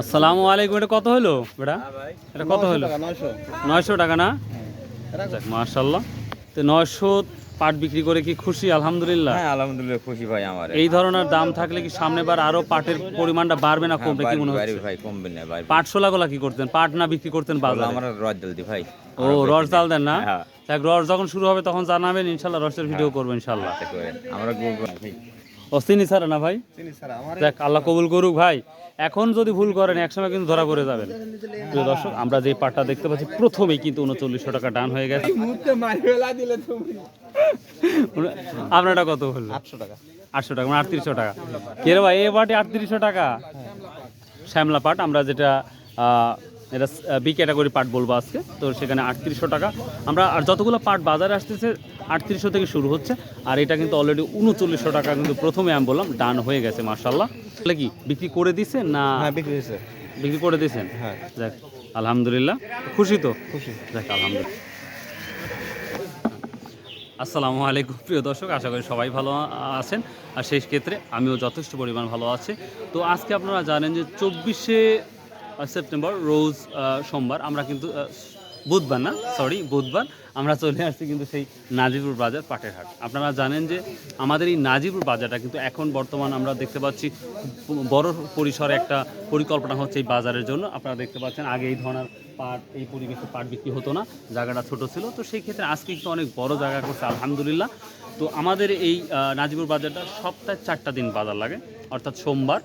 আসসালামু আলাইকুম এটা কত হলো বেটা? এটা কত হলো নয়শো টাকা না? যাক মার্শাল্লাহ তো নয়শো পাট বিক্রি করে কি খুশি? আলহামদুলিল্লাহ। হ্যাঁ আলহামদুলিল্লাহ খুশি ভাই আমার। এই ধরনের দাম থাকলে কি সামনে বার আরও পাটের পরিমাণটা বাড়বে না কমবে কি মনে হচ্ছে? ভাই কমবে না ভাই পাট সোলাগুলা কি করতেন? পাট না বিক্রি করতেন বাজারে? আমার রদ জলদি ভাই। ও রস ডাল দেন না? হ্যাঁ। দেখ রস যখন শুরু হবে তখন জানাবেন ইনশাল্লাহ রসের ভিডিও করব ইনশাল্লাহ আমরা অস্তিনি স্যার না ভাই? দেখ আল্লাহ কবুল করুক ভাই। এখন যদি ভুল করেন একসময় কিন্তু ধরা পড়ে যাবেন। প্রিয় দর্শক আমরা যে পাটটা দেখতে পাচ্ছি প্রথমেই কিন্তু উনচল্লিশশো টাকা ডান হয়ে গেছে। আপনারটা কত হলো? আটশো টাকা। আটশো টাকা মানে আটত্রিশশো টাকা। কে ভাই এ পাটে আটত্রিশশো টাকা? শ্যামলা পাট আমরা যেটা আহ, এটা বি ক্যাটাগরি পার্ট বলব আজকে। তো সেখানে আটত্রিশশো টাকা। আমরা আর যতগুলো পার্ট বাজারে আসতেছে আটত্রিশশো থেকে শুরু হচ্ছে। আর এটা কিন্তু অলরেডি উনচল্লিশশো টাকা কিন্তু প্রথমে আমি বললাম ডান হয়ে গেছে মার্শাল্লাহ তাহলে কি বিক্রি করে দিচ্ছেন না হ্যাঁ বিক্রি বিক্রি করে দিয়েছেন হ্যাঁ। যাক আলহামদুলিল্লাহ। খুশি তো? খুশি। যাক আলহামদুলিল্লাহ। আসসালামু আলাইকুম প্রিয় দর্শক আশা করি সবাই ভালো আছেন। আর সেই ক্ষেত্রে আমিও যথেষ্ট পরিমাণ ভালো আছি। তো আজকে আপনারা জানেন যে চব্বিশে সেপ্টেম্বর রোজ সোমবার। আমরা কিন্তু বুধবার না সরি বুধবার আমরা চলে আসছি কিন্তু সেই নাজিপুর বাজার পাটের হাট। আপনারা জানেন যে আমাদের এই নাজিপুর বাজারটা কিন্তু এখন বর্তমান আমরা দেখতে পাচ্ছি বড় পরিসরে একটা পরিকল্পনা হচ্ছে এই বাজারের জন্য। আপনারা দেখতে পাচ্ছেন, আগে এই ধরনের পাট, এই পরিবেশে পাট বিক্রি হতো না, জায়গাটা ছোট ছিল। তো সেই ক্ষেত্রে আজকে কিন্তু অনেক বড় জায়গা করছে, আলহামদুলিল্লাহ। তো আমাদের এই নাজিপুর বাজারটা সপ্তাহে চারটা দিন বাজার লাগে, অর্থাৎ সোমবার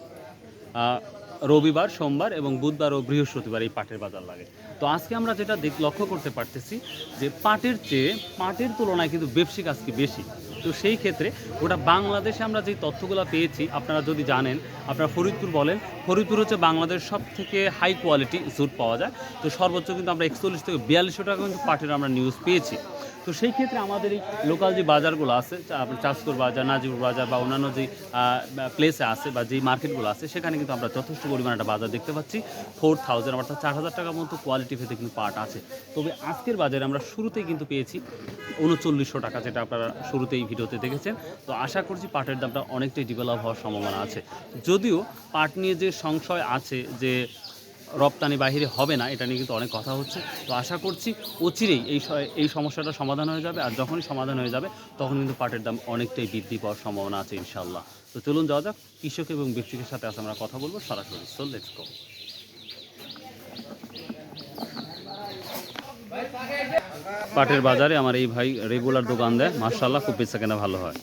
রবিবার, সোমবার এবং বুধবার ও বৃহস্পতিবার এই পাটের বাজার লাগে। তো আজকে আমরা যেটা লক্ষ্য করতে পারতেছি যে পাটের চেয়ে পাটের তুলনায় কিন্তু ব্যবসিক আজকে বেশি? তো সেই ক্ষেত্রে ওটা বাংলাদেশে আমরা যে তথ্যগুলো পেয়েছি, আপনারা যদি জানেন, আপনারা ফরিদপুর বলেন, ফরিদপুর হচ্ছে বাংলাদেশ সব থেকে হাই কোয়ালিটি জুট পাওয়া যায়। তো সর্বোচ্চ কিন্তু আমরা একচল্লিশ থেকে বিয়াল্লিশশো টাকা কিন্তু পাটের আমরা নিউজ পেয়েছি। তো সেই ক্ষেত্রে আমাদের এই লোকাল যে বাজারগুলো আছে, চা- আপনার চাষকর বাজার নাজিপুর বাজার বা অন্যান্য যে প্লেসে আছে বা যেই মার্কেটগুলো আছে, সেখানে কিন্তু আমরা যথেষ্ট পরিমাণে একটা বাজার দেখতে পাচ্ছি। ফোর থাউজেন্ড অর্থাৎ চার হাজার টাকার মতো কোয়ালিটি ভেদে কিন্তু পাট আছে। তবে আজকের বাজারে আমরা শুরুতেই কিন্তু পেয়েছি উনচল্লিশশো টাকা, যেটা আপনারা শুরুতেই ভিডিওতে দেখেছেন। তো আশা করছি পাটের দামটা অনেকটাই ডেভেলপ হওয়ার সম্ভাবনা আছে। যদিও পাট নিয়ে যে সংশয় আছে যে রপ্তানি বাহিরে হবে না, এটা নিয়ে কিন্তু অনেক কথা হচ্ছে। তো আশা করছি অচিরেই এই এই সমস্যাটা সমাধান হয়ে যাবে। আর যখনই সমাধান হয়ে যাবে, তখন কিন্তু পাটের দাম অনেকটাই বৃদ্ধি পাওয়ার সম্ভাবনা আছে ইনশাল্লাহ তো চলুন যাওয়া যাক। কৃষক এবং ব্যক্তিকের সাথে আজ আমরা কথা বলব। সরাসরি। সো লেটস পাটের বাজারে আমার এই ভাই রেগুলার দোকান দেয়। মার্শাল্লাহ খুব বেচা কেনা ভালো হয়।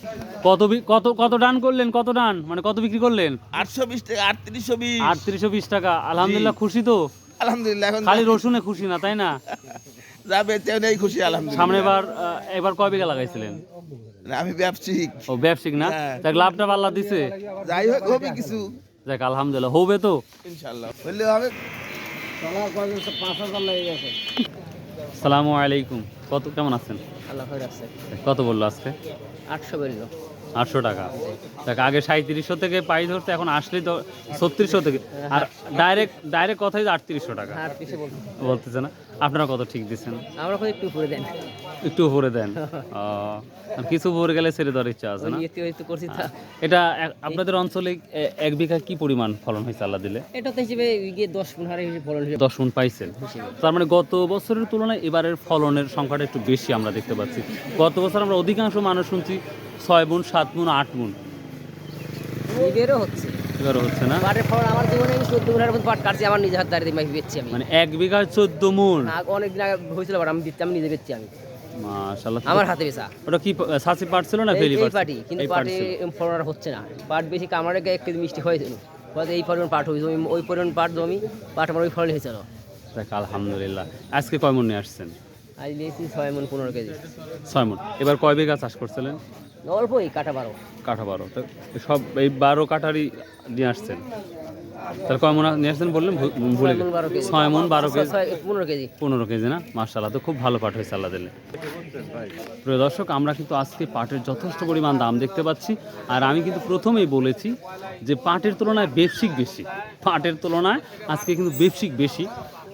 কত কত কত ডান করলেন? কত ডান মানে কত বিক্রি করলেন? আটশো বিশ টাকা আটত্রিশশো বিশ। আটত্রিশশো বিশ টাকা। আলহামদুলিল্লাহ খুশি তো? আলহামদুলিল্লাহ এখন খালি রসুনে খুশি না তাই না? যা বেঁচে নেই খুশি আলহামদুলিল্লাহ। সামনে বার এবার কয় বিঘা লাগাইছিলেন? না, আমি ব্যবসায়িক। ও ব্যবসায়িক না? হ্যাঁ। দেখ লাভটা পাল্লা দিছে। যাই হোক হবে কিছু। দেখ আলহামদুলিল্লাহ হবে তো? ইনশাল্লাহ বললে হবে। সালামু আলাইকুম। কত কেমন আছেন? কত বলল আজকে? আটশো বেরিল আটশো টাকা। দেখ আগে সাঁত্রিশশো থেকে পাই ধরতে এখন আসলেই তো ছত্রিশশো থেকে। আর ডাইরেক্ট ডাইরেক্ট কথাই আটত্রিশশো টাকা। বলব বলতেছে না? আপনারা কত ঠিক দিচ্ছেন? আমরা একটু করে দেন। একটু উপরে দেন। কিছু উপরে গেলে ছেড়ে দেওয়ার ইচ্ছা আছে না? করছি এটা আপনাদের অঞ্চলে এক বিঘা কি পরিমাণ ফলন হয়েছে আল্লাহ দিলে? এটা তো হিসেবে দশ পনেরো হারে ফলন দশ মন পাইছেন। তার মানে গত বছরের তুলনায় এবারের ফলনের সংখ্যাটা একটু বেশি আমরা দেখতে পাচ্ছি। গত বছর আমরা অধিকাংশ মানুষ শুনছি ছয় গুণ সাত গুণ আট মন নিজেরও হচ্ছে না? পাটের ফলন আমার জীবনে আমি চোদ্দ গুণের মধ্যে পাট কাটছি আমার নিজে হাত দাঁড়িয়ে বেচছি আমি। মানে এক বিঘায় চোদ্দ মন না অনেক দিন আগে হয়েছিল বাট আমি দিচ্ছি আমি নিজে বেচছি আমি। আমার হাতে বেচা। ওটা কি সাসি পাটছিল না এই- ফেলি এই পাটি কিন্তু পাটে ফলন আর হচ্ছে না। পাট বেশি গায়ে এক কেজি মিষ্টি হয়েছিল হয়তো এই পরিমাণ পাট হয়েছে। ওই- পরিমাণ পাট জমি পাট আমার ওই ফলন হয়েছিল। আলহামদুলিল্লাহ। আজকে কয় মনে আসছেন? আজ নিয়েছি ছয় মন পনেরো কেজি। ছয় মন। এবার কয় বিঘা চাষ করছিলেন? অল্পই কাটা বারো। কাঠা বারো। তো সব এই বারো কাঠারই নিয়ে আসছেন? তাহলে কয় মন নিয়ে আসছেন বললেন? ভুলে ছয় গেছি। ছয় মন বারো কেজি। পনেরো কেজি। পনেরো কেজি না? মার্শাল্লাহ তো খুব ভালো পাট হয়েছে আল্লাহ দিলে। প্রিয় দর্শক আমরা কিন্তু আজকে পাটের যথেষ্ট পরিমাণ দাম দেখতে পাচ্ছি। আর আমি কিন্তু প্রথমেই বলেছি যে পাটের তুলনায় বেপসিক বেশি। পাটের তুলনায় আজকে কিন্তু বেপসিক বেশি।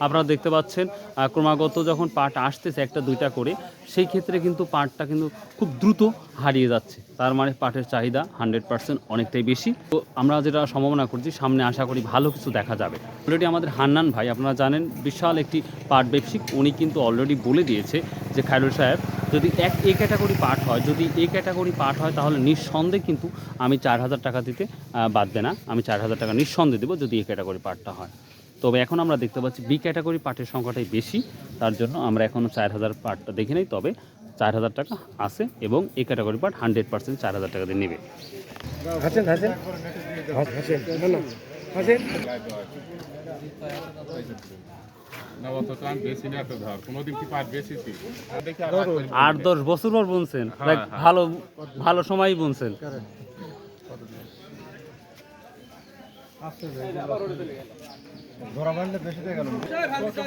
আপনারা দেখতে পাচ্ছেন ক্রমাগত যখন পাট আসতেছে একটা দুইটা করে সেই ক্ষেত্রে কিন্তু পাটটা কিন্তু খুব দ্রুত হারিয়ে যাচ্ছে। তার মানে পাটের চাহিদা হান্ড্রেড পার্সেন্ট অনেকটাই বেশি। তো আমরা যেটা সম্ভাবনা করছি সামনে আশা করি ভালো কিছু দেখা যাবে। অলরেডি আমাদের হান্নান ভাই আপনারা জানেন বিশাল একটি পাট ব্যবসায়িক উনি কিন্তু অলরেডি বলে দিয়েছে যে খায়রুল সাহেব যদি এক এ ক্যাটাগরি পাট হয় যদি এ ক্যাটাগরি পাট হয় তাহলে নিঃসন্দেহে কিন্তু আমি চার হাজার টাকা দিতে আহ, বাদবে না আমি চার হাজার টাকা নিঃসন্দেহে দেবো যদি এ ক্যাটাগরি পাটটা হয়। তবে এখন আমরা দেখতে পাচ্ছি বি ক্যাটাগরি পাটের সংখ্যাটাই বেশি। তার জন্য আমরা এখনও চার হাজার পাটটা দেখি নেই তবে চার হাজার টাকা আছে এবং এ ক্যাটাগরি পাট হান্ড্রেড পার্সেন্ট চার হাজার টাকা দিয়ে নেবে। আট দশ বছর পর বুনছেন। ভালো ভালো সময় বুনছেন।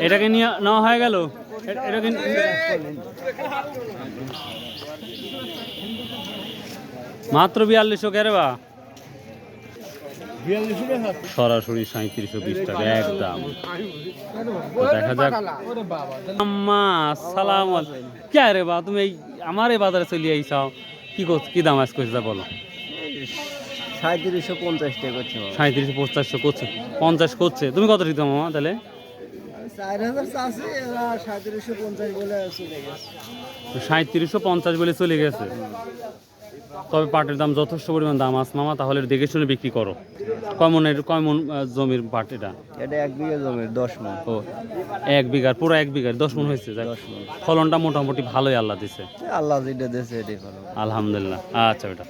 এটাকে নিয়ে নেওয়া হয়ে গেল? মাত্র বিয়াল্লিশশো বা? সরাসরি সাঁত্রিশশো বিশ টাকা, একদম। দেখা যাক। আম্মা, সালাম কে রে বা, তুমি এই আমার এই বাজারে চলে আইসাও। কি কর কি দাম আজ করছে বলো। সাঁত্রিশশো পঞ্চাশ টাকা করছে সাঁত্রিশশো পঞ্চাশশো করছে। পঞ্চাশ করছে। তুমি কত দিতে মামা তাহলে? সাঁত্রিশশো পঞ্চাশ বলে চলে গেছে। তবে পাটের দাম যথেষ্ট পরিমাণ দাম আছে মামা তাহলে দেখে শুনে বিক্রি করো। কয় মনের কয় জমির পাট এটা? এটা এক বিঘা জমির দশ মন। ও এক বিঘার পুরো এক বিঘার দশ মন হয়েছে দশ ফলনটা মোটামুটি ভালোই আল্লাহ দিছে। আল্লাহ যেটা এটাই ভালো। আলহামদুলিল্লাহ। আচ্ছা বেটা।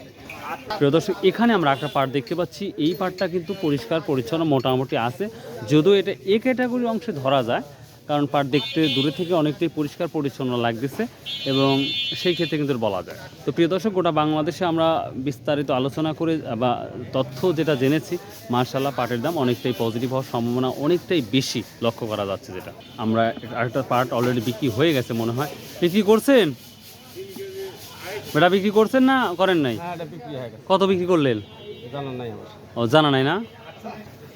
প্রিয় দর্শক এখানে আমরা একটা পাট দেখতে পাচ্ছি। এই পাটটা কিন্তু পরিষ্কার পরিচ্ছন্ন মোটামুটি আছে। যদিও এটা এ ক্যাটাগরির অংশে ধরা যায় কারণ পাট দেখতে দূরে থেকে অনেকটাই পরিষ্কার পরিচ্ছন্ন লাগতেছে এবং সেই ক্ষেত্রে কিন্তু বলা যায়। তো প্রিয় দর্শক গোটা বাংলাদেশে আমরা বিস্তারিত আলোচনা করে বা তথ্য যেটা জেনেছি মার্শাল্লাহ পাটের দাম অনেকটাই পজিটিভ হওয়ার সম্ভাবনা অনেকটাই বেশি লক্ষ্য করা যাচ্ছে যেটা। আমরা আরেকটা পার্ট অলরেডি বিক্রি হয়ে গেছে মনে হয়। বিক্রি করছেন? বেটা বিক্রি করছেন না করেন নাই? কত বিক্রি করলেন? ও জানা নাই না?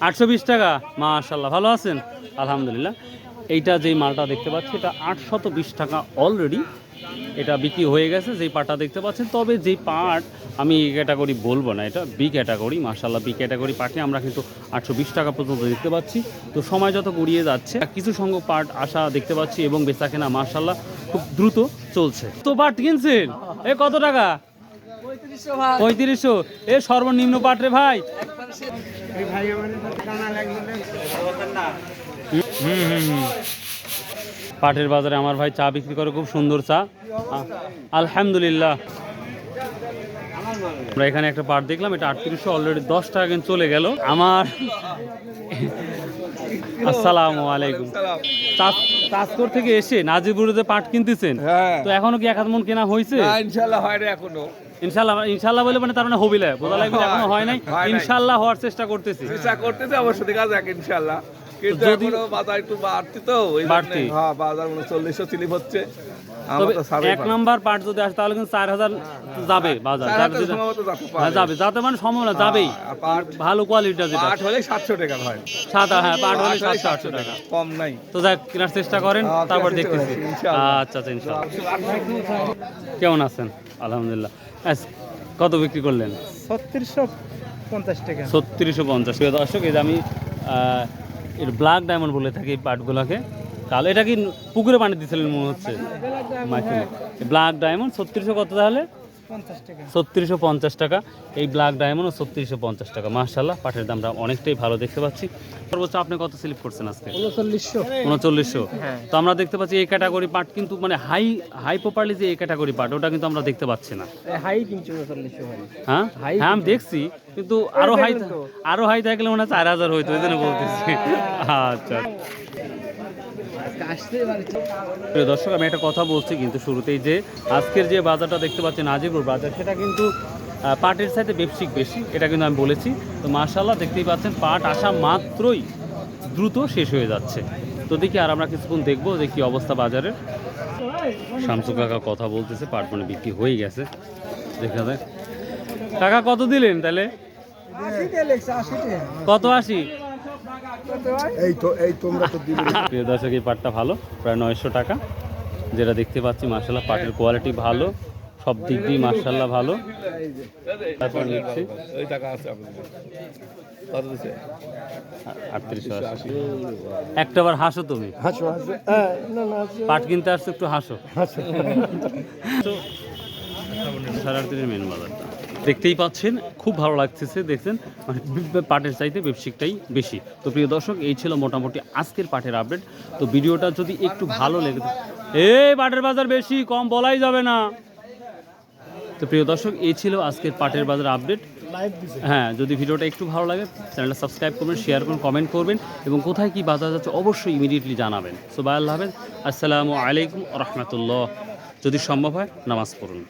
আটশো বিশ টাকা মাশাল্লাহ ভালো আছেন? আলহামদুলিল্লাহ। এইটা যেই মালটা দেখতে পাচ্ছি, এটা আটশত বিশ টাকা অলরেডি এটা বিক্রি হয়ে গেছে, যেই পাটটা দেখতে পাচ্ছেন। তবে যেই পাট, আমি এই ক্যাটাগরি বলব না, এটা বি ক্যাটাগরি মার্শাল্লাহ বি ক্যাটাগরি পাটে আমরা কিন্তু আটশো বিশ টাকা পর্যন্ত দেখতে পাচ্ছি। তো সময় যত গড়িয়ে যাচ্ছে, কিছু সংখ্যক পাট আসা দেখতে পাচ্ছি এবং বেচা কেনা মার্শাল্লাহ খুব দ্রুত চলছে। তো পাট কিনছেন? এ কত টাকা? পঁয়ত্রিশশো। এ সর্বনিম্ন পাট রে ভাই। হুম, হুম, হুম। পাটের বাজারে আমার ভাই চা বিক্রি করে খুব সুন্দর চা। আলহামদুলিল্লাহ। আমরা এখানে একটা পাট দেখলাম এটা আটত্রিশশো অলরেডি দশ টাকা কিন্তু চলে গেল। আমার আসসালামু আলাইকুম। চাঁদপুর থেকে এসে নাজিরপুরে পাট কিনতেছেন হ্যাঁ। তো এখনও কি এক হাত মন কেনা হয়েছে? ইনশাল্লাহ হয় এখনও। ইনশাল্লাহ ইনশাল্লাহ বলে মানে তার মানে হবিলে বোঝা লাগবে এখনও হয় নাই। ইনশাল্লাহ হওয়ার চেষ্টা করতেছি। চেষ্টা করতেছে অবশ্য দেখা যাক ইনশাল্লাহ কিন্তু এখনও বাজার একটু বাড়তি তো ওই বাড়তি। হ্যাঁ বাজার উনচল্লিশশো স্লিপ হচ্ছে। এক নাম্বার পার্ট যদি আসে তাহলে কিন্তু চার হাজার যাবে বাজার। সম্ভবত যাতে হ্যাঁ। যাবে। মানে সম্ভাবনা যাবেই। ভালো কোয়ালিটিটা যেটা। পাট হলে সাতশো টাকা হয়। সাদা হ্যাঁ পাট হলে সাতশো আটশো টাকা। কম নাই। তো যাক কেনার চেষ্টা করেন হ্যাঁ, তারপর দেখতেছি। আচ্ছা আচ্ছা ইনশাল্লাহ কেমন আছেন? আলহামদুলিল্লাহ। কত বিক্রি করলেন? ছত্রিশশো পঞ্চাশ টাকা। ছত্রিশশো পঞ্চাশ। দর্শক এই যে আমি এর ব্ল্যাক ডায়মন্ড বলে থাকি পাটগুলোকে। তাহলে এটা কি পুকুরে পানি দিয়েছিলেন মনে হচ্ছে? ব্ল্যাক ডায়মন্ড ছত্রিশশো কত তাহলে? ছত্রিশশো পঞ্চাশ টাকা। এই ব্ল্যাক ডায়মন্ড ছত্রিশশো পঞ্চাশ টাকা। মার্শাল্লাহ পাটের দামটা অনেকটাই ভালো দেখতে পাচ্ছি। সর্বোচ্চ আপনি কত স্লিপ করছেন আজকে? উনচল্লিশশো। উনচল্লিশশো। তো আমরা দেখতে পাচ্ছি এই ক্যাটাগরি পাট কিন্তু মানে হাই হাই প্রপারলি যে এই ক্যাটাগরি পাট ওটা কিন্তু আমরা দেখতে পাচ্ছি না। হাই কিনছি হ্যাঁ? হ্যাঁ আমি দেখছি কিন্তু আরও হাই আরও হাই থাকলে মনে হয় চার হাজার হইতো এই জন্য বলতেছি। আচ্ছা। পারছি প্রিয় দর্শক আমি একটা কথা বলছি কিন্তু শুরুতেই যে আজকের যে বাজারটা দেখতে পাচ্ছেন নাজিরপুর বাজার সেটা কিন্তু পাটের সাথে বেপসিক বেশি এটা কিন্তু আমি বলেছি। তো মার্শাল্লাহ দেখতেই পাচ্ছেন পাট আসা মাত্রই দ্রুত শেষ হয়ে যাচ্ছে। তো দেখি আর আমরা কিছুক্ষণ দেখব যে কি অবস্থা বাজারের। শামসু কাকা কথা বলতেছে পাট মানে বিক্রি হয়ে গেছে। দেখা যায় কাকা কত দিলেন তাহলে? কত আশি? এই তো এই তোমরা তো দিবে। প্রিয় দর্শক এই পাটটা ভালো প্রায় নয়শো টাকা। যেটা দেখতে পাচ্ছি মার্শাল্লাহ পাটের কোয়ালিটি ভালো সব দিক দিয়ে মার্শাল্লাহ ভালো। তারপর নিচ্ছি ওই টাকা আছে আপনাদের। কত দিছে আটত্রিশশো আশি। একটা বার হাসো তুমি। হাসো হাসো। হ্যাঁ না না হাসো। পাট কিনতে আসছো একটু হাসো। হাসো। সাড়ে আটত্রিশের মেন বাজারটা। দেখতেই পাচ্ছেন, খুব ভালো লাগতেছে দেখছেন মানে পাটের চাইতে ব্যবসায়িকটাই বেশি। তো প্রিয় দর্শক, এই ছিল মোটামুটি আজকের পাটের আপডেট। তো ভিডিওটা যদি একটু ভালো লেগে এই পাটের বাজার বেশি, কম বলাই যাবে না। তো প্রিয় দর্শক, এই ছিল আজকের পাটের বাজার আপডেট। হ্যাঁ যদি ভিডিওটা একটু ভালো লাগে, চ্যানেলটা সাবস্ক্রাইব করবেন, শেয়ার করুন, কমেন্ট করবেন, এবং কোথায় কি বাজার যাচ্ছে অবশ্যই ইমিডিয়েটলি জানাবেন। সো বাই আল্লাহ হাফেজ। আসসালামু আলাইকুম রহমতুল্লাহ। যদি সম্ভব হয়, নামাজ পড়ুন।